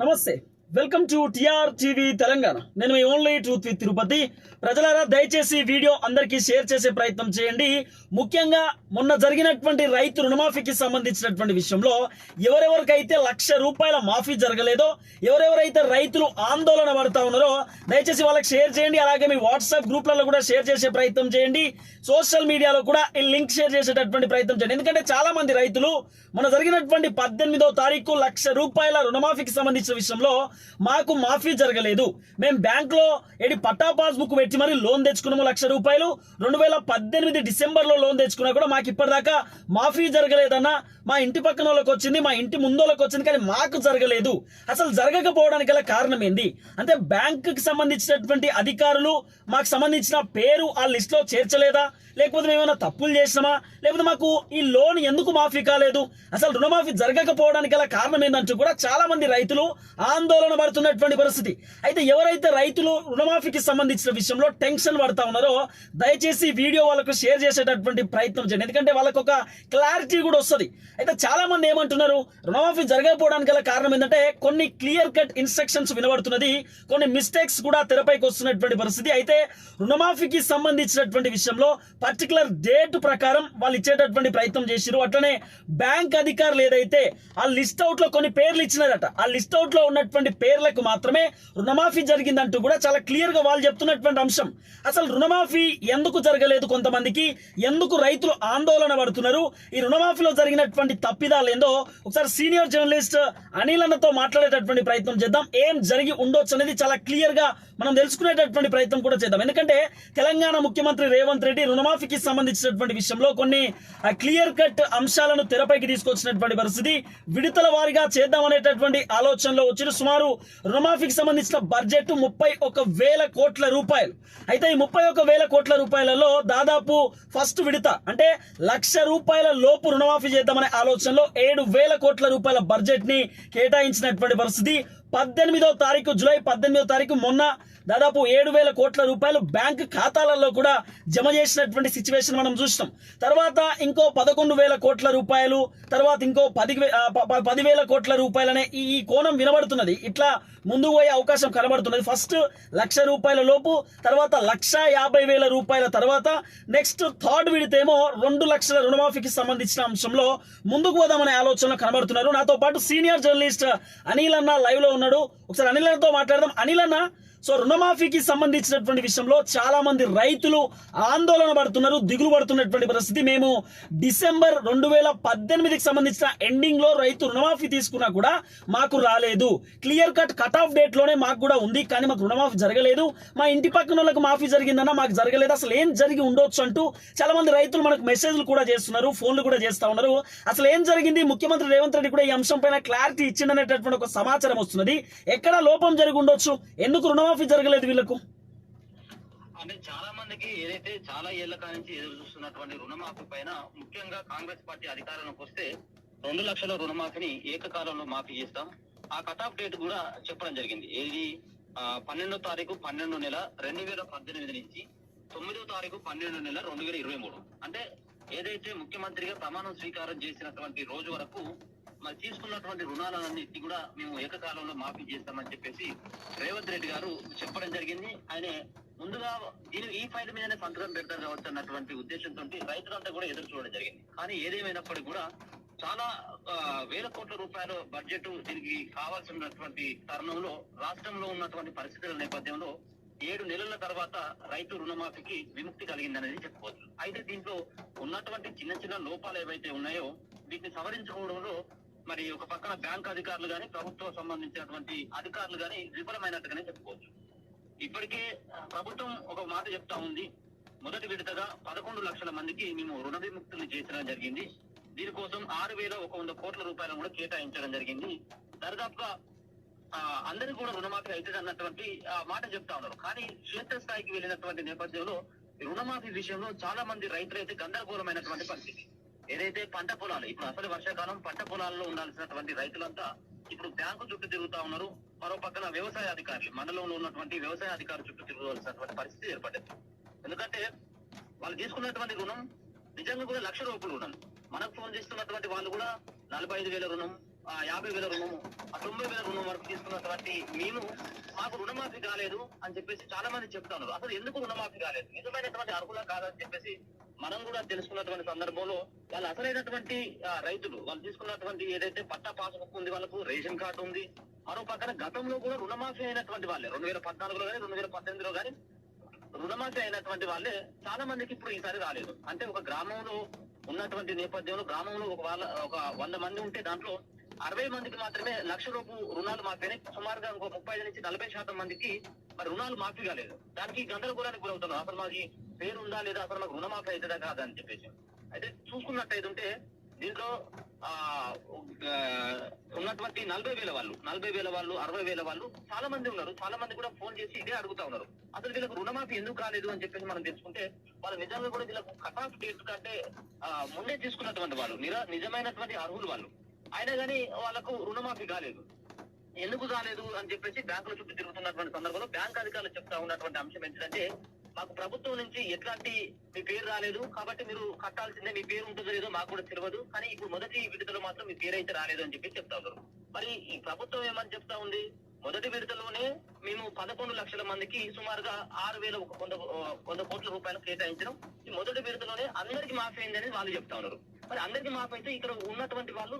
నమస్తే. Welcome to T R TV Telangana. నేను మీ ఓన్లీ ట్రూత్ విత్ తిరుపతి. ప్రజలారా దయచేసి వీడియో అందరికీ షేర్ చేసే ప్రయత్నం చేయండి. ముఖ్యంగా మొన్న జరిగినటువంటి రైతు రుణమాఫీకి సంబంధించినటువంటి విషయంలో ఎవరెవరికైతే లక్ష రూపాయల మాఫీ జరగలేదో ఎవరెవరైతే రైతులు ఆందోళన పడతా ఉన్నారో దయచేసి వాళ్ళకి షేర్ చేయండి. అలాగే మీ వాట్సాప్ గ్రూప్లలో కూడా షేర్ చేసే ప్రయత్నం చేయండి. సోషల్ మీడియాలో కూడా ఈ లింక్ షేర్ చేసేటటువంటి ప్రయత్నం చేయండి. ఎందుకంటే చాలా మంది రైతులు మన జరిగినటువంటి పద్దెనిమిదో తారీఖు లక్ష రూపాయల రుణమాఫీకి సంబంధించిన విషయంలో మాకు మాఫీ జరగలేదు. మేము బ్యాంకులో ఏడి పట్టా పాస్బుక్ పెట్టి మరి లోన్ తెచ్చుకున్నాము లక్ష రూపాయలు. రెండు వేల పద్దెనిమిది డిసెంబర్లో లోన్ తెచ్చుకున్నా కూడా మాకు ఇప్పటిదాకా మాఫీ జరగలేదన్న మా ఇంటి పక్కన వాళ్ళకి వచ్చింది మా ఇంటి ముందు వాళ్ళకి వచ్చింది కానీ మాకు జరగలేదు. అసలు జరగకపోవడానికి గల కారణం ఏంది? అంటే బ్యాంకుకి సంబంధించినటువంటి అధికారులు మాకు సంబంధించిన పేరు ఆ లిస్ట్లో చేర్చలేదా? లేకపోతే మేము ఏమైనా తప్పులు చేసినామా? లేకపోతే మాకు ఈ లోన్ ఎందుకు మాఫీ కాలేదు? అసలు రుణమాఫీ జరగకపోవడానికి గల కారణం ఏంటంటూ కూడా చాలా మంది రైతులు ఆందోళన పడుతున్నటువంటి పరిస్థితి. అయితే ఎవరైతే రైతులు రుణమాఫీకి సంబంధించిన విషయంలో టెన్షన్ పడతా ఉన్నారో దయచేసి వీడియో వాళ్ళకు షేర్ చేసేటటువంటి ప్రయత్నం చేయండి. ఎందుకంటే వాళ్ళకు ఒక క్లారిటీ కూడా వస్తుంది. అయితే చాలా మంది ఏమంటున్నారు రుణమాఫీ జరగకపోవడానికి గల కారణం ఏంటంటే కొన్ని క్లియర్ కట్ ఇన్స్ట్రక్షన్స్ వినబడుతున్నది కొన్ని మిస్టేక్స్ కూడా తెరపైకి వస్తున్నటువంటి పరిస్థితి. అయితే రుణమాఫీకి సంబంధించినటువంటి విషయంలో పర్టికులర్ డేట్ ప్రకారం వాళ్ళు ఇచ్చేటటువంటి ప్రయత్నం చేసిరు అట్లనే బ్యాంక్ అధికారులు ఏదైతే ఆ లిస్ట్ అవుట్లో కొన్ని పేర్లు ఇచ్చినారట ఆ లిస్ట్ అవుట్లో ఉన్నటువంటి పేర్లకు మాత్రమే రుణమాఫీ జరిగిందంటూ కూడా చాలా క్లియర్గా వాళ్ళు చెప్తున్నటువంటి అంశం. అసలు రుణమాఫీ ఎందుకు జరగలేదు కొంతమందికి? ఎందుకు రైతులు ఆందోళన పడుతున్నారు. ఈ రుణమాఫీలో జరిగినటువంటి తప్పిదాలు ఏందో ఒకసారి సీనియర్ జర్నలిస్ట్ అనిల్ అన్నతో మాట్లాడేటటువంటి ప్రయత్నం చేద్దాం. ఏం జరిగి ఉండొచ్చు అనేది చాలా క్లియర్గా మనం తెలుసుకునేటటువంటి ప్రయత్నం కూడా చేద్దాం. ఎందుకంటే తెలంగాణ ముఖ్యమంత్రి రేవంత్ రెడ్డి రుణమాఫీకి సంబంధించినటువంటి విషయంలో కొన్ని క్లియర్ కట్ అంశాలను తెరపైకి తీసుకొచ్చినటువంటి పరిస్థితి విడతల వారిగా చేద్దాం అనేటటువంటి ఆలోచనలో వచ్చిన సుమారు రుణమాఫీకి సంబంధించిన బడ్జెట్ ముప్పై ఒక వేల కోట్ల రూపాయలు. అయితే ఈ ముప్పై ఒక వేల కోట్ల రూపాయలలో దాదాపు ఫస్ట్ విడత అంటే లక్ష రూపాయల లోపు రుణమాఫీ చేద్దామనే ఆలోచనలో ఏడు వేల కోట్ల రూపాయల బడ్జెట్ని కేటాయించినటువంటి పరిస్థితి. పద్దెనిమిదో తారీఖు జూలై పద్దెనిమిదో తారీఖు మొన్న దాదాపు ఏడు వేల కోట్ల రూపాయలు బ్యాంక్ ఖాతాలలో కూడా జమ చేసినటువంటి సిచ్యువేషన్ మనం చూసినాం. తర్వాత ఇంకో పదకొండు వేల కోట్ల రూపాయలు తర్వాత ఇంకో పది పదివేల కోట్ల రూపాయలనే ఈ కోణం వినబడుతున్నది. ఇట్లా ముందుకు పోయే అవకాశం కనబడుతున్నది. ఫస్ట్ లక్ష రూపాయల లోపు తర్వాత లక్ష యాభై వేల రూపాయల తర్వాత నెక్స్ట్ థర్డ్ విడితేమో రెండు లక్షల రుణమాఫీకి సంబంధించిన అంశంలో ముందుకు పోదామనే ఆలోచన కనబడుతున్నారు. నాతో పాటు సీనియర్ జర్నలిస్ట్ అనిల్ అన్న లైవ్లో ఉన్నాడు. ఒకసారి అనిల్ అన్నతో మాట్లాడదాం. అనిల్ అన్న సో రుణమాఫీకి సంబంధించినటువంటి విషయంలో చాలా మంది రైతులు ఆందోళన పడుతున్నారు దిగులు పడుతున్నటువంటి పరిస్థితి. మేము డిసెంబర్ రెండు వేల పద్దెనిమిదికి సంబంధించిన ఎండింగ్లో రైతు రుణమాఫీ తీసుకున్నా కూడా మాకు రాలేదు. క్లియర్ కట్ కట్ ఆఫ్ డేట్లోనే మాకు కూడా ఉంది కానీ మాకు రుణమాఫీ జరగలేదు. మా ఇంటి పక్కన వాళ్ళకి మాఫీ జరిగిందన్న మాకు జరగలేదు. అసలు ఏం జరిగి ఉండొచ్చు అంటూ చాలా మంది రైతులు మనకు మెసేజ్లు కూడా చేస్తున్నారు ఫోన్లు కూడా చేస్తా ఉన్నారు. అసలు ఏం జరిగింది? ముఖ్యమంత్రి రేవంత్ రెడ్డి కూడా ఈ అంశం పైన క్లారిటీ ఇచ్చిందనేటటువంటి ఒక సమాచారం వస్తున్నది. ఎక్కడ లోపం జరిగి ఉండొచ్చు? ఎందుకు రుణమాఫీ జరగలేదు వీళ్ళకు. అంటే చాలా మందికి ఏదైతే చాలా ఏళ్ళ నుంచి ఎదురు చూస్తున్నటువంటి రుణమాఫీ పైన ముఖ్యంగా కాంగ్రెస్ పార్టీ అధికారంలోకి వస్తే రెండు లక్షల రుణమాఫీని ఏకకాలంలో మాఫీ చేస్తాం. ఆ కట్ ఆఫ్ డేట్ కూడా చెప్పడం జరిగింది. ఏది? పన్నెండో తారీఖు పన్నెండు నెల రెండు వేల పద్దెనిమిది నుంచి తొమ్మిదో తారీఖు పన్నెండు నెల రెండు వేల ఇరవై మూడు. అంటే ఏదైతే ముఖ్యమంత్రిగా ప్రమాణం స్వీకారం చేసినటువంటి రోజు వరకు మరి తీసుకున్నటువంటి రుణాలన్నింటినీ కూడా మేము ఏకకాలంలో మాఫీ చేస్తామని చెప్పేసి రేవంత్ రెడ్డి గారు చెప్పడం జరిగింది. ఆయన ముందుగా దీని ఈ ఫైల్ మీదనే సంతకం పెడతారు కావచ్చు అన్నటువంటి ఉద్దేశంతో రైతులంతా కూడా ఎదురు చూడడం జరిగింది. కానీ ఏదేమైనప్పటికీ కూడా చాలా వేల కోట్ల రూపాయల బడ్జెట్ దీనికి కావాల్సినటువంటి తరుణంలో రాష్ట్రంలో ఉన్నటువంటి పరిస్థితుల నేపథ్యంలో ఏడు నెలల తర్వాత రైతు రుణమాఫీకి విముక్తి కలిగిందనేది చెప్పుకోవచ్చు. అయితే దీంట్లో ఉన్నటువంటి చిన్న చిన్న లోపాలు ఏవైతే ఉన్నాయో వీటిని సవరించుకోవడంలో మరి ఒక పక్కన బ్యాంక్ అధికారులు గాని ప్రభుత్వం సంబంధించినటువంటి అధికారులు గాని విఫలమైనట్టుగానే చెప్పుకోవచ్చు. ఇప్పటికే ప్రభుత్వం ఒక మాట చెప్తా ఉంది. మొదటి విడతగా పదకొండు లక్షల మందికి మేము రుణ విముక్తులు చేసడం జరిగింది. దీనికోసం ఆరు వేల ఒక వంద కోట్ల రూపాయలను కూడా కేటాయించడం జరిగింది. దరిదాపుగా అందరికీ కూడా రుణమాఫీ అవుతుంది అన్నటువంటి మాట చెప్తా ఉన్నారు. కానీ క్షేత్రస్థాయికి వెళ్ళినటువంటి నేపథ్యంలో రుణమాఫీ విషయంలో చాలా మంది రైతులు అయితే గందరగోళమైనటువంటి పరిస్థితి. ఏదైతే పంట పొలాలు ఇప్పుడు అసలు వర్షాకాలం పంట పొలాల్లో ఉండాల్సినటువంటి రైతులంతా ఇప్పుడు బ్యాంకు చుట్టూ తిరుగుతా ఉన్నారు. మరో పక్కన వ్యవసాయ అధికారులు మండలంలో ఉన్నటువంటి వ్యవసాయ అధికారులు చుట్టూ తిరగవలసినటువంటి పరిస్థితి ఏర్పడింది. ఎందుకంటే వాళ్ళు తీసుకున్నటువంటి రుణం నిజంగా కూడా లక్ష రూపాయలు రుణం. మనకు ఫోన్ చేస్తున్నటువంటి వాళ్ళు కూడా నలభై ఐదు వేల రుణం ఆ, యాభై వేల రుణము ఆ తొంభై వేల రుణం వరకు తీసుకున్నటువంటి మేము మాకు రుణమాఫీ కాలేదు అని చెప్పేసి చాలా మంది చెప్తా ఉన్నారు. అసలు ఎందుకు రుణమాఫీ కాలేదు? నిజమైనటువంటి అర్హులా కాదని చెప్పేసి మనం కూడా తెలుసుకున్నటువంటి సందర్భంలో వాళ్ళు అసలైనటువంటి రైతులు. వాళ్ళు తీసుకున్నటువంటి ఏదైతే పట్టా పాస్బుక్ ఉంది వాళ్ళకు రేషన్ కార్డు ఉంది. మరో పక్కన గతంలో కూడా రుణమాఫీ అయినటువంటి వాళ్ళే. రెండు వేల పద్నాలుగులో కానీ రెండు వేల పద్దెనిమిదిలో కానీ రుణమాఫీ అయినటువంటి వాళ్ళే చాలా మందికి ఇప్పుడు ఈసారి రాలేదు. అంటే ఒక గ్రామంలో ఉన్నటువంటి నేపథ్యంలో గ్రామంలో ఒక వాళ్ళ ఒక వంద మంది ఉంటే దాంట్లో అరవై మందికి మాత్రమే లక్ష రూపు రుణాలు మాఫీ సుమారుగా ఇంకో ముప్పై ఐదు నుంచి నలభై శాతం మందికి మరి రుణాలు మాఫీ కాలేదు. దానికి గందరగోళానికి గురవుతున్నాం అసలు మాకు పేరు ఉందా లేదా అసలు మాకు రుణమాఫీ అవుతుందా కాదా అని చెప్పేసి. అయితే చూసుకున్నట్టయితే ఉంటే దీంట్లో ఆ ఉన్నటువంటి నలభై వేల వాళ్ళు నలభై వేల వాళ్ళు అరవై వేల వాళ్ళు చాలా మంది ఉన్నారు. చాలా మంది కూడా ఫోన్ చేసి ఇదే అడుగుతా ఉన్నారు. అసలు వీళ్ళకి రుణమాఫీ ఎందుకు కాలేదు అని చెప్పేసి మనం తెలుసుకుంటే వాళ్ళు నిజంగా కూడా వీళ్ళకు కట్ ఆఫ్ డేట్ కంటే ఆ, ముందే తీసుకున్నటువంటి వాళ్ళు నిజమైనటువంటి అర్హులు వాళ్ళు. అయినా కానీ వాళ్ళకు రుణమాఫీ కాలేదు. ఎందుకు కాలేదు అని చెప్పేసి బ్యాంకుల చుట్టూ తిరుగుతున్నటువంటి సందర్భంలో బ్యాంక్ అధికారులు చెప్తా ఉన్నటువంటి అంశం ఏంటంటే మాకు ప్రభుత్వం నుంచి ఎట్లాంటి మీ పేరు రాలేదు. కాబట్టి మీరు కట్టాల్సిందే మీ పేరు ఉంటుందో లేదో మాకు కూడా తెలియదు. కానీ ఇప్పుడు మొదటి విడతలో మాత్రం మీ పేరు అయితే రాలేదు అని చెప్పి చెప్తా ఉన్నారు. మరి ఈ ప్రభుత్వం ఏమని చెప్తా ఉంది? మొదటి విడతలోనే మేము పదకొండు లక్షల మందికి సుమారుగా ఆరు వేల వంద వంద కోట్ల రూపాయలు కేటాయించడం. ఈ మొదటి విడతలోనే అందరికి మాఫీ అయిందని వాళ్ళు చెప్తా ఉన్నారు. మరి అందరికి మాఫీ అయితే ఇక్కడ ఉన్నటువంటి వాళ్ళు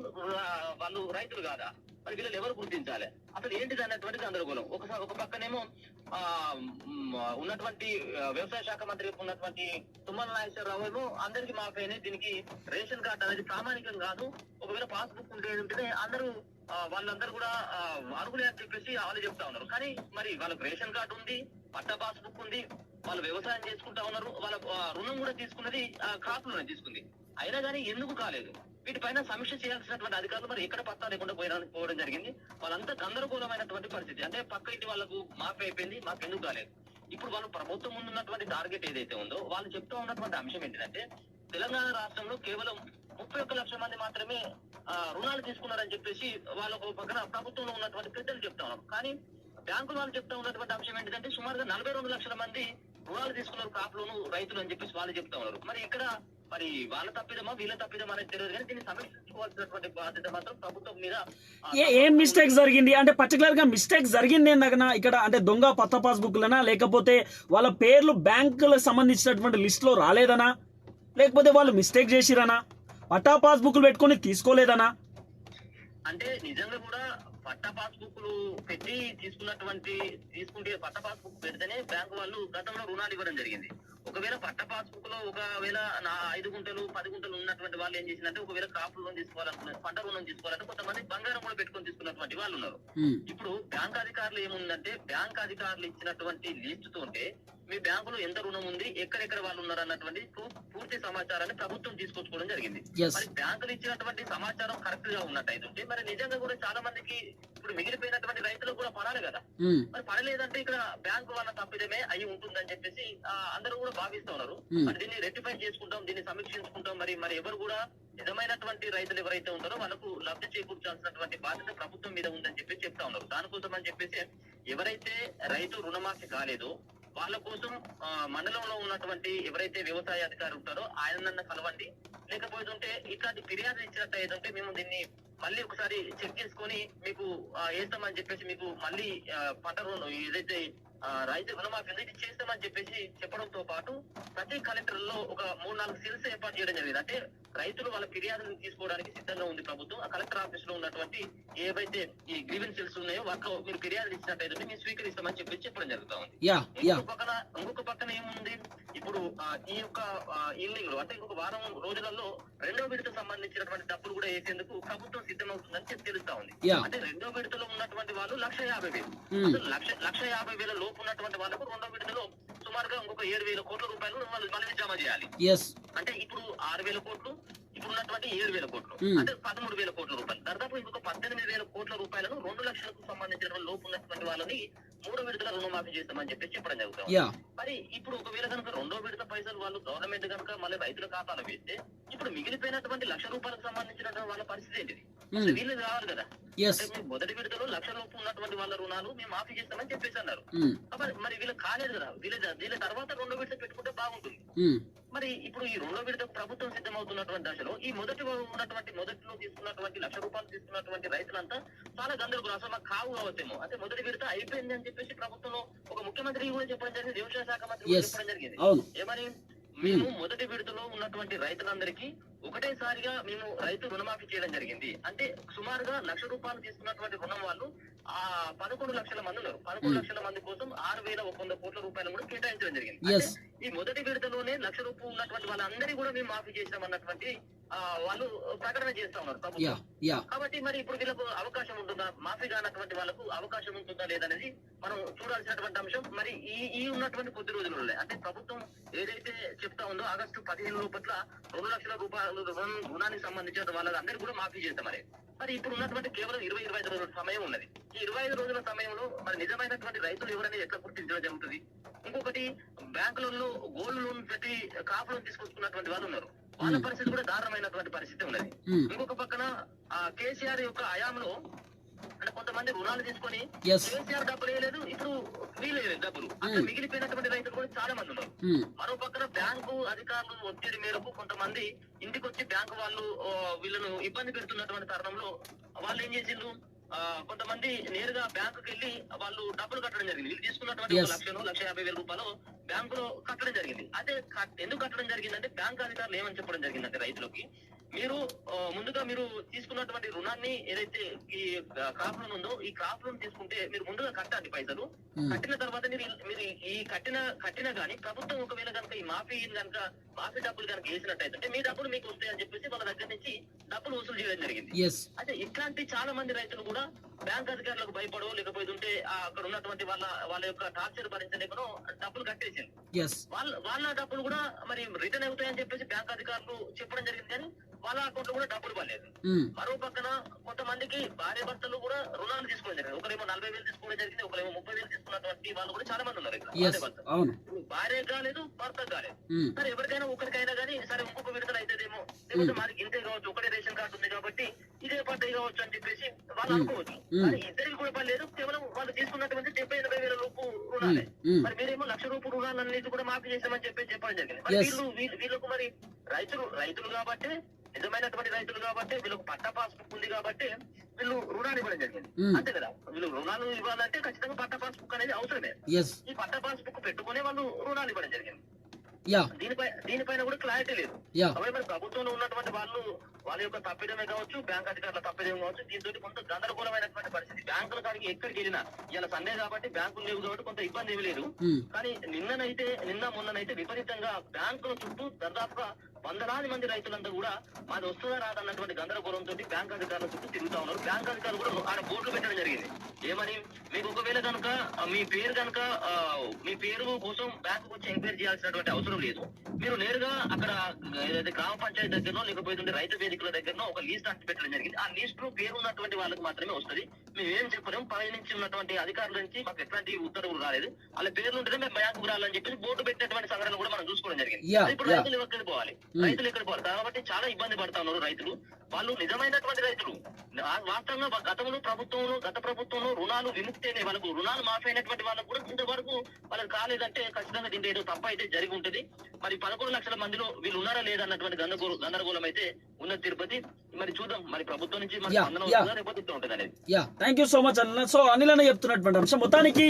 వాళ్ళు రైతులు కాదా? మరి ఎవరు గుర్తించాలి? అసలు ఏంటిది అన్నటువంటి గందరగోళం ఒకసారి ఒక పక్కనేమో ఆ ఉన్నటువంటి వ్యవసాయ శాఖ మంత్రి ఉన్నటువంటి తుమ్మల నాగేశ్వరరావు ఏమో అందరికి మాఫీ అయినాయి. దీనికి రేషన్ కార్డు అనేది ప్రామాణికం కాదు. ఒకవేళ పాస్బుక్ ఉంటే ఉంటేనే అందరూ వాళ్ళందరూ కూడా అనుకునే అని చెప్పేసి వాళ్ళు చెప్తా ఉన్నారు. కానీ మరి వాళ్ళకి రేషన్ కార్డు ఉంది పట్టా పాస్బుక్ ఉంది వాళ్ళు వ్యవసాయం చేసుకుంటా ఉన్నారు వాళ్ళ రుణం కూడా తీసుకున్నది క్రాప్లోనే తీసుకుంది. అయినా కానీ ఎందుకు కాలేదు? వీటిపైన సమీక్ష చేయాల్సినటువంటి అధికారులు మరి ఎక్కడ పత్తా లేకుండా పోయినా పోవడం జరిగింది. వాళ్ళంతా గందరగోళమైనటువంటి పరిస్థితి. అంటే పక్క ఇంటి వాళ్ళకు మాఫీ అయిపోయింది మాకు ఎందుకు కాలేదు? ఇప్పుడు వాళ్ళు ప్రభుత్వం ముందు ఉన్నటువంటి టార్గెట్ ఏదైతే ఉందో వాళ్ళు చెప్తూ ఉన్నటువంటి అంశం ఏంటంటే తెలంగాణ రాష్ట్రంలో కేవలం ముప్పై ఒక్క లక్షల మంది మాత్రమే ఆ, రుణాలు తీసుకున్నారని చెప్పేసి వాళ్ళకు పక్కన ప్రభుత్వంలో ఉన్నటువంటి పెద్దలు చెప్తా ఉన్నారు. కానీ బ్యాంకులు వాళ్ళు చెప్తా ఉన్నటువంటి అంశం ఏంటంటే సుమారుగా నలభై రెండు లక్షల మంది రుణాలు తీసుకున్నారు క్రాప్ లోను రైతులు అని చెప్పేసి వాళ్ళు చెప్తా ఉన్నారు. మరి ఇక్కడ మరి వాళ్ళ తప్పిదమా వీళ్ళ తప్పిదమా అనేది తెలియదు కానీ దీన్ని సమీక్షించుకోవాల్సినటువంటి బాధ్యత మాత్రం ప్రభుత్వం మీద ఏ మిస్టేక్ జరిగింది? అంటే పర్టికులర్గా మిస్టేక్ జరిగింది ఏందగనా? ఇక్కడ అంటే దొంగ కొత్త పాస్బుక్లనా లేకపోతే వాళ్ళ పేర్లు బ్యాంకులకు సంబంధించినటువంటి లిస్ట్లో రాలేదనా? లేకపోతే వాళ్ళు మిస్టేక్ చేసిరనా? పట్టా పాస్బుక్లు పెట్టుకొని తీసుకోలేదనా? అంటే నిజంగా కూడా పట్ట పాస్బుక్లు పెట్టి తీసుకున్నటువంటి తీసుకుంటే పట్ట పాస్బుక్ పెడితేనే బ్యాంకు వాళ్ళు గతంలో రుణాలు ఇవ్వడం జరిగింది. ఒకవేళ పట్ట పాస్బుక్లో ఒకవేళ నా ఐదు గుంటలు పది గుంటలు ఉన్నటువంటి వాళ్ళు ఏం చేసిందంటే ఒకవేళ క్రాప్ లోన్ తీసుకోవాలనుకున్నారు పంట రుణం తీసుకోవాలంటే కొంతమంది బంగారం కూడా పెట్టుకొని తీసుకున్నటువంటి వాళ్ళు ఉన్నారు. ఇప్పుడు బ్యాంక్ అధికారులు ఏముందంటే బ్యాంక్ అధికారులు ఇచ్చినటువంటి లిస్ట్ తోటే మీ బ్యాంకులో ఎంత రుణం ఉంది ఎక్కడెక్కడ వాళ్ళు ఉన్నారు అన్నటువంటి పూర్తి సమాచారాన్ని ప్రభుత్వం తీసుకొచ్చుకోవడం జరిగింది. మరి బ్యాంకులు ఇచ్చినటువంటి సమాచారం కరెక్ట్గా ఉన్నట్టయితే మరి నిజంగా కూడా చాలా మందికి ఇప్పుడు మిగిలిపోయినటువంటి రైతులకు కూడా పడాలి కదా. మరి పడలేదంటే ఇక్కడ బ్యాంకు వాళ్ళ తప్పిదమే అయి ఉంటుందని చెప్పేసి అందరూ కూడా భావిస్తూ ఉన్నారు. మరి దీన్ని రెక్టిఫై చేసుకుంటాం దీన్ని సమీక్షించుకుంటాం మరి మరి ఎవరు కూడా నిజమైనటువంటి రైతులు ఎవరైతే ఉంటారో వాళ్ళకు లబ్ధి చేకూర్చాల్సినటువంటి బాధ్యత ప్రభుత్వం మీద ఉందని చెప్పి చెప్తా ఉన్నారు. దానికోసం అని చెప్పేసి ఎవరైతే రైతు రుణమాఫీ కాలేదో వాళ్ళ కోసం ఆ, మండలంలో ఉన్నటువంటి ఎవరైతే వ్యవసాయ అధికారులు ఉంటారో ఆయన కలవండి. లేకపోతే ఉంటే ఇట్లాంటి ఫిర్యాదు ఇచ్చినట్టు ఏదంటే మేము దీన్ని మళ్ళీ ఒకసారి చెక్ చేసుకొని మీకు వేస్తామని చెప్పేసి మీకు మళ్ళీ పంట రుణం ఏదైతే రైతు రుణమాఫీ ఉందో ఇది చేస్తామని చెప్పేసి చెప్పడంతో పాటు ప్రతి కలెక్టర్లో ఒక మూడు నాలుగు సెల్స్ ఏర్పాటు చేయడం జరిగింది. అంటే రైతులు వాళ్ళ ఫిర్యాదులను తీసుకోవడానికి సిద్ధంగా ఉంది ప్రభుత్వం. ఆ కలెక్టర్ ఆఫీస్లో ఉన్నటువంటి ఏవైతే ఈ గ్రీవెన్స్ సెల్స్ ఉన్నాయో వాటిలో మీరు ఫిర్యాదులు ఇచ్చినట్టయితే మేము స్వీకరిస్తామని చెప్పి చెప్పడం జరుగుతా ఉంది. ఇంకొక పక్కన ఇంకొక పక్కన ఏముంది? ఇప్పుడు ఈ యొక్క ఇల్లింగ్ అంటే ఇంకొక వారం రోజులలో రెండో విడత సంబంధించినటువంటి డబ్బులు కూడా వేసేందుకు ప్రభుత్వం సిద్ధమవుతుందని చెప్పి తెలుస్తా ఉంది. అంటే రెండో విడతలో ఉన్నటువంటి వాళ్ళు లక్ష యాభై వేలు. లక్ష లక్ష యాభై వేల లోపు ఉన్నటువంటి వాళ్ళకు రెండో విడతలో సుమారుగా ఇంకొక ఏడు వేల కోట్ల రూపాయలు మళ్ళీ జమ చేయాలి. అంటే ఇప్పుడు ఆరు వేల కోట్లు ఇప్పుడు ఉన్నటువంటి ఏడు వేల కోట్లు. మ్మ్. అంటే పదమూడు వేల కోట్ల రూపాయలు. దాదాపు ఇంకొక పద్దెనిమిది వేల కోట్ల రూపాయలను రెండు లక్షలకు సంబంధించిన లోపు ఉన్నటువంటి వాళ్ళని మూడో విడతల రుణమాఫీ చేస్తామని చెప్పి చెప్పడం జరుగుతుంది. యా మరి ఇప్పుడు ఒకవేళ కనుక రెండో విడత పైసలు వాళ్ళు గవర్నమెంట్ కనుక మళ్ళీ రైతుల ఖాతాలో వేస్తే ఇప్పుడు మిగిలిపోయినటువంటి లక్ష రూపాయలకు సంబంధించినటువంటి వాళ్ళ పరిస్థితి ఏంటిది? అసలు వీళ్ళు కావాలి కదా. మొదటి విడతలో లక్ష లోపు ఉన్నటువంటి వాళ్ళ రుణాలు మేము మాఫీ చేస్తామని చెప్పేసి అన్నారు. కాబట్టి మరి వీళ్ళకి కాలేదు కదా. వీళ్ళ వీళ్ళ తర్వాత రెండో విడత పెట్టుకుంటే బాగుంటుంది. మ్మ్. మరి ఇప్పుడు ఈ రెండో విడత ప్రభుత్వం సిద్ధమవుతున్నటువంటి దశలో ఈ మొదటి ఉన్నటువంటి మొదటిలో తీసుకున్నటువంటి లక్ష రూపాయలు తీసుకున్నటువంటి రైతులంతా చాలా గందరగోళం. అసలు మాకు కావు కావచ్చేమో. అంటే మొదటి విడత అయిపోయింది అని చెప్పేసి ప్రభుత్వంలో ఒక ముఖ్యమంత్రి కూడా చెప్పడం జరిగింది వ్యవసాయ శాఖ మంత్రి. చెప్పడం జరిగింది. ఏమని మేము మొదటి విడతలో ఉన్నటువంటి రైతులందరికీ ఒకటేసారిగా మేము రైతు రుణమాఫీ చేయడం జరిగింది. అంటే సుమారుగా లక్ష రూపాయలు తీసుకున్నటువంటి రుణం వాళ్ళు ఆ పదకొండు లక్షల మంది ఉన్నారు పదకొండు. లక్షల మంది కోసం ఆరు వేల ఒక వంద కోట్ల రూపాయలు కూడా కేటాయించడం జరిగింది. ఈ మొదటి విడతలోనే లక్ష రూపాయలు ఉన్నటువంటి వాళ్ళందరి కూడా మేము మాఫీ చేసాం అన్నటువంటి వాళ్ళు ప్రకటన చేస్తా ఉన్నారు ప్రభుత్వం. కాబట్టి మరి ఇప్పుడు వీళ్ళకు అవకాశం ఉంటుందా? మాఫీ కానటువంటి వాళ్ళకు అవకాశం ఉంటుందా లేదనేది మనం చూడాల్సినటువంటి అంశం. మరి ఈ ఈ ఉన్నటువంటి కొద్ది రోజులలో అంటే ప్రభుత్వం ఏదైతే చెప్తా ఉందో ఆగస్టు పదిహేను లోపల రెండు లక్షల రూపాయలు రుణం రుణానికి సంబంధించిన వాళ్ళందరూ కూడా మాఫీ చేస్తాం మరి. మరి ఇప్పుడు ఉన్నటువంటి కేవలం ఇరవై ఇరవై ఐదు రోజుల సమయం ఉన్నది. ఈ ఇరవై ఐదు రోజుల సమయంలో మరి నిజమైనటువంటి రైతులు ఎవరనేది ఎట్లా గుర్తించడం జరుగుతుంది? ఇంకొకటి బ్యాంకులలో గోల్డ్ లోన్ పెట్టి కాపు లోన్ తీసుకొచ్చుకున్నటువంటి వాళ్ళు ఉన్నారు. వాళ్ళ. పరిస్థితి కూడా దారుణమైనటువంటి పరిస్థితి ఉన్నది. ఇంకొక పక్కన ఆ కేసీఆర్ యొక్క హయాంలో అంటే కొంతమంది రుణాలు తీసుకొని కేసీఆర్ డబ్బులు వేయలేదు ఇప్పుడు వీళ్ళు డబ్బులు. అక్కడ Hmm. మిగిలిపోయినటువంటి రైతులు కూడా చాలా మంది ఉన్నారు. ఉమ్, మరో పక్కన బ్యాంకు అధికారులు ఒత్తిడి మేరకు కొంతమంది ఇంటికి వచ్చి బ్యాంకు వాళ్ళు వీళ్ళను ఇబ్బంది పెడుతున్నటువంటి తరుణంలో వాళ్ళు ఏం చేసిండ్రు? ఆ, కొంతమంది నేరుగా బ్యాంకుకి వెళ్ళి వాళ్ళు డబ్బులు కట్టడం జరిగింది. వీళ్ళు తీసుకున్నటువంటి. లక్షను లక్ష యాభై వేల రూపాయలు బ్యాంకులో కట్టడం జరిగింది. అదే ఎందుకు కట్టడం జరిగిందంటే బ్యాంక్ అధికారులు ఏమని చెప్పడం జరిగిందంటే రైతులకి మీరు ముందుగా మీరు తీసుకున్నటువంటి రుణాన్ని ఏదైతే ఈ క్రాప్ లోన్ ఉందో ఈ క్రాప్ లోన్ తీసుకుంటే మీరు ముందుగా కట్టాలి పైసలు. కట్టిన తర్వాత మీరు మీరు ఈ కట్టిన కట్టిన గానీ ప్రభుత్వం ఒకవేళ కనుక ఈ మాఫీ కనుక మాఫీ డబ్బులు కనుక వేసినట్టయితే అంటే మీ డబ్బులు మీకు వస్తాయని చెప్పేసి వాళ్ళ దగ్గర నుంచి డబ్బులు వసూలు చేయడం జరిగింది. అయితే ఇట్లాంటి చాలా మంది రైతులు కూడా బ్యాంక్ అధికారులకు భయపడో లేకపోతే ఉంటే ఆ అక్కడ ఉన్నటువంటి వాళ్ళ వాళ్ళ యొక్క టార్చర్ భరించలేకనో డబ్బులు కట్టేసింది వాళ్ళ వాళ్ళ డబ్బులు కూడా మరి రిటర్న్ అవుతాయని చెప్పేసి బ్యాంక్ అధికారులు చెప్పడం జరిగింది కానీ వాళ్ళ అకౌంట్లో కూడా డబ్బులు పడలేదు. మరో పక్కన కొంతమందికి భార్య భర్తలు కూడా రుణాలు తీసుకోవడం జరిగింది ఒకరేమో నలభై వేలు తీసుకోవడం జరిగింది ఒకరేమో ముప్పై వేలు తీసుకున్నటువంటి వాళ్ళు కూడా చాలా మంది ఉన్నారు ఇక్కడ. భార్య కాలేదు భర్త కాలేదు. సరే ఎవరికైనా ఒకరికైనా కానీ సరే ఇంకొక విడుదల అవుతుందేమో లేకపోతే మనకి ఇంతే కావచ్చు ఒకటే రేషన్ కార్డు ఉంది కాబట్టి ఇదే పడ్డాయి కావచ్చు అని చెప్పేసి వాళ్ళు. అనుకోవచ్చు. కానీ ఇద్దరికి కూడా పని లేదు కేవలం వాళ్ళు తీసుకున్నటువంటి డెబ్బై ఎనభై వేల రూపు రుణాలే. మరి మీరేమో లక్ష రూపాయలు రుణాలన్నిటి కూడా మాఫీ చేశామని చెప్పి చెప్పడం జరిగింది. వీళ్ళు- వీళ్ళకు మరి రైతులు రైతులు కాబట్టి నిజమైనటువంటి రైతులు కాబట్టి వీళ్ళకు పట్టా పాస్బుక్ ఉంది కాబట్టి వీళ్ళు రుణాలు ఇవ్వడం జరిగింది. అంతే కదా. వీళ్ళు రుణాలు ఇవ్వాలంటే ఖచ్చితంగా పట్టా పాస్బుక్ అనేది అవసరమే. ఈ పట్టా పాస్బుక్ పెట్టుకునే వాళ్ళు రుణాలు ఇవ్వడం జరిగింది. దీనిపై దీనిపైన కూడా క్లారిటీ లేదు. మరి ప్రభుత్వంలో ఉన్నటువంటి వాళ్ళు వాళ్ళ యొక్క తప్పిదమే కావచ్చు బ్యాంక్ అధికారుల తప్పిదమే కావచ్చు దీంతో కొంత గందరగోళమైనటువంటి పరిస్థితి. బ్యాంకుల కాడికి ఎక్కడికి వెళ్ళినా ఇలా సండే కాబట్టి బ్యాంకులు లేవు కాబట్టి కొంత ఇబ్బంది ఏమీ లేదు. కానీ నిన్ననైతే నిన్న మొన్ననైతే విపరీతంగా బ్యాంకుల చుట్టూ దాదాపుగా వందలాది మంది రైతులంతా కూడా మాది వస్తుందా రాదన్నటువంటి గందరగోళంతో బ్యాంక్ అధికారుల చుట్టూ తిరుగుతా ఉన్నారు. బ్యాంక్ అధికారులు కూడా ఆడ బోర్డులు పెట్టడం జరిగింది. ఏమని? మీకు ఒకవేళ కనుక మీ పేరు కనుక మీ పేరు కోసం బ్యాంకు వచ్చి ఎంక్వైరీ చేయాల్సినటువంటి అవసరం లేదు. మీరు నేరుగా అక్కడ ఏదైతే గ్రామ పంచాయతీ దగ్గరనో లేకపోతే రైతు వేదికల దగ్గరనో ఒక లీస్ట్ అట్టి పెట్టడం జరిగింది. ఆ లీస్ట్లో పేరు ఉన్నటువంటి వాళ్ళకి మాత్రమే వస్తుంది. మేము ఏం చెప్పలేము పై నుంచి ఉన్నటువంటి అధికారుల నుంచి మాకు ఎట్లాంటి ఉత్తర్వులు రాలేదు. వాళ్ళ పేర్లు ఉంటేనే మేము బ్యాంకు రావాలని చెప్పేసి బోర్డు పెట్టినటువంటి సంఘటన కూడా మనం చూసుకోవడం జరిగింది. ఇప్పుడు రైతులు ఎక్కడికి పోవాలి. రైతులు ఎక్కడికి పోవాలి కాబట్టి చాలా ఇబ్బంది పడతా ఉన్నారు రైతులు. వాళ్ళు నిజమైనటువంటి రైతులు. వాస్తవంగా గతంలో ప్రభుత్వంలో గత ప్రభుత్వంలో రుణాలు విముక్తి అనే వాళ్ళకు రుణాలు మాఫీ అయినటువంటి వాళ్ళకు కూడా ఇంతవరకు వాళ్ళకి కాలేదంటే ఖచ్చితంగా దీంట్లో ఏదో తప్ప అయితే జరిగి ఉంటుంది. మరి పదకొండు లక్షల మందిలో వీళ్ళు ఉన్నారా లేదా అన్నటువంటి గందరగోళం అయితే ఉన్న తిరుపతి. మరి చూద్దాం. మరి ప్రభుత్వం నుంచి అనేది? Yeah thank you so much అన్న. సో అనిల్ అన్న చెప్తున్నటువంటి అంశం. మొత్తానికి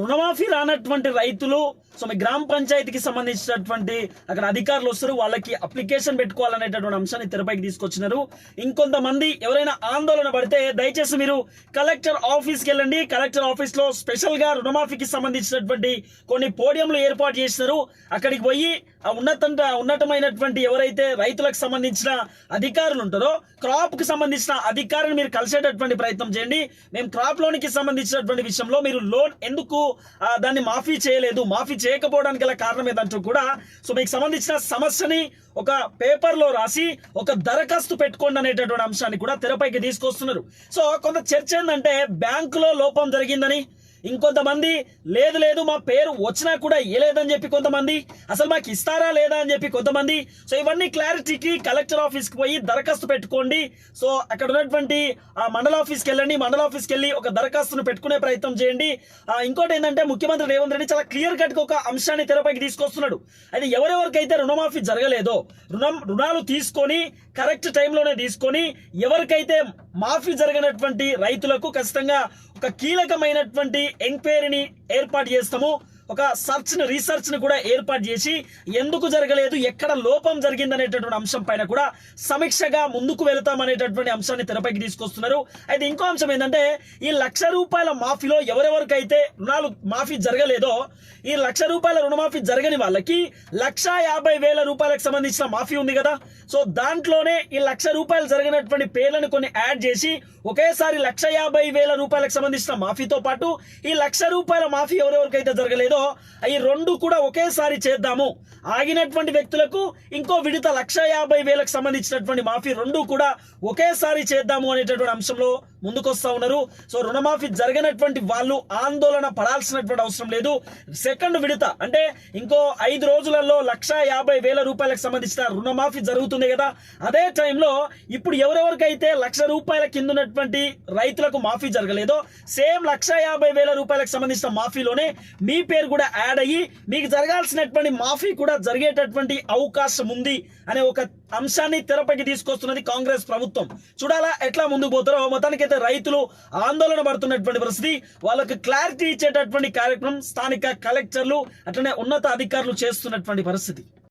రుణమాఫీ రానటువంటి రైతులు సో మీ గ్రామ పంచాయతీకి సంబంధించినటువంటి అక్కడ అధికారులు వస్తారు వాళ్ళకి అప్లికేషన్ పెట్టుకోవాలనేటటువంటి అంశాన్ని తెరపైకి తీసుకొచ్చినారు. ఇంకొంతమంది ఎవరైనా ఆందోళన పడితే దయచేసి మీరు కలెక్టర్ ఆఫీస్కి వెళ్ళండి. కలెక్టర్ ఆఫీస్లో స్పెషల్గా రుణమాఫీకి సంబంధించినటువంటి కొన్ని పోడియంలు ఏర్పాటు చేసినారు. అక్కడికి పోయి ఆ ఉన్నత ఉన్నతమైనటువంటి ఎవరైతే రైతులకు సంబంధించిన అధికారులు ఉంటారో క్రాప్కి సంబంధించిన అధికారులు మీరు కలిసేటటువంటి ప్రయత్నం చేయండి. మేము క్రాప్ లోన్కి సంబంధించినటువంటి విషయంలో మీరు లోన్ ఎందుకు దాన్ని మాఫీ చేయలేదు? మాఫీ చేయకపోవడానికి గల కారణం ఏదంటూ కూడా సో మీకు సంబంధించిన సమస్యని ఒక పేపర్లో రాసి ఒక దరఖాస్తు పెట్టుకోండి అనేటటువంటి అంశాన్ని కూడా తెరపైకి తీసుకొస్తున్నారు. సో కొంత చర్చ ఏంటంటే బ్యాంకులో లోపం జరిగిందని ఇంకొంతమంది లేదు లేదు మా పేరు వచ్చినా కూడా ఇవ్వలేదని చెప్పి కొంతమంది అసలు మాకు ఇస్తారా లేదా అని చెప్పి కొంతమంది. సో ఇవన్నీ క్లారిటీకి కలెక్టర్ ఆఫీస్కి పోయి దరఖాస్తు పెట్టుకోండి. సో అక్కడ ఉన్నటువంటి ఆ మండల ఆఫీస్కి వెళ్ళండి. మండల ఆఫీస్కి వెళ్ళి ఒక దరఖాస్తును పెట్టుకునే ప్రయత్నం చేయండి. ఇంకోటి ఏంటంటే ముఖ్యమంత్రి రేవంత్ రెడ్డి చాలా క్లియర్ కట్గా ఒక అంశాన్ని తెరపైకి తీసుకొస్తున్నాడు. అది ఎవరెవరికైతే రుణమాఫీ జరగలేదో రుణం రుణాలు తీసుకొని కరెక్ట్ టైంలోనే తీసుకొని ఎవరికైతే మాఫీ జరిగినటువంటి రైతులకు ఖచ్చితంగా ఒక కీలకమైనటువంటి ఎంక్వైరీని ఏర్పాటు చేస్తాము. ఒక సర్చ్ని రీసెర్చ్ని కూడా ఏర్పాటు చేసి ఎందుకు జరగలేదు ఎక్కడ లోపం జరిగింది అనేటటువంటి అంశం పైన కూడా సమీక్షగా ముందుకు వెళతాం అనేటటువంటి అంశాన్ని తెరపైకి తీసుకొస్తున్నారు. అయితే ఇంకో అంశం ఏంటంటే ఈ లక్ష రూపాయల మాఫీలో ఎవరెవరికైతే రుణాలు మాఫీ జరగలేదో ఈ లక్ష రూపాయల రుణమాఫీ జరగని వాళ్ళకి లక్ష యాభై వేల రూపాయలకు సంబంధించిన మాఫీ ఉంది కదా. సో దాంట్లోనే ఈ లక్ష రూపాయలు జరిగినటువంటి పేర్లను కొన్ని యాడ్ చేసి ఒకేసారి లక్ష యాభై వేల రూపాయలకు సంబంధించిన మాఫీతో పాటు ఈ లక్ష రూపాయల మాఫీ ఎవరెవరికైతే జరగలేదో ఈ రెండు కూడా ఒకేసారి చేద్దాము. ఆగినటువంటి వ్యక్తులకు ఇంకో విడత లక్ష యాభై వేలకు సంబంధించినటువంటి మాఫీ రెండు కూడా ఒకేసారి చేద్దాము అనేటటువంటి అంశంలో ముందుకొస్తా ఉన్నారు. సో రుణమాఫీ జరగనటువంటి వాళ్ళు ఆందోళన పడాల్సినటువంటి అవసరం లేదు. సెకండ్ విడత అంటే ఇంకో ఐదు రోజులలో లక్ష యాభై వేల రూపాయలకు సంబంధించిన రుణమాఫీ జరుగుతుంది కదా. అదే టైంలో ఇప్పుడు ఎవరెవరికైతే లక్ష రూపాయల కింద ఉన్నటువంటి రైతులకు మాఫీ జరగలేదో సేమ్ లక్ష యాభై వేల రూపాయలకు సంబంధించిన మాఫీలోనే మీ పేరు కూడా యాడ్ అయ్యి మీకు జరగాల్సినటువంటి మాఫీ కూడా జరిగేటటువంటి అవకాశం ఉంది. అనే ఒక అంశాన్ని తెరపైకి తీసుకొస్తున్నది కాంగ్రెస్ ప్రభుత్వం. చూడాలా ఎట్లా ముందుకు పోతారో? మొత్తానికైతే రైతులు ఆందోళన పడుతున్నటువంటి పరిస్థితి. వాళ్ళకు క్లారిటీ ఇచ్చేటటువంటి కార్యక్రమం స్థానిక కలెక్టర్లు అట్లనే ఉన్నత అధికారులు చేస్తున్నటువంటి పరిస్థితి.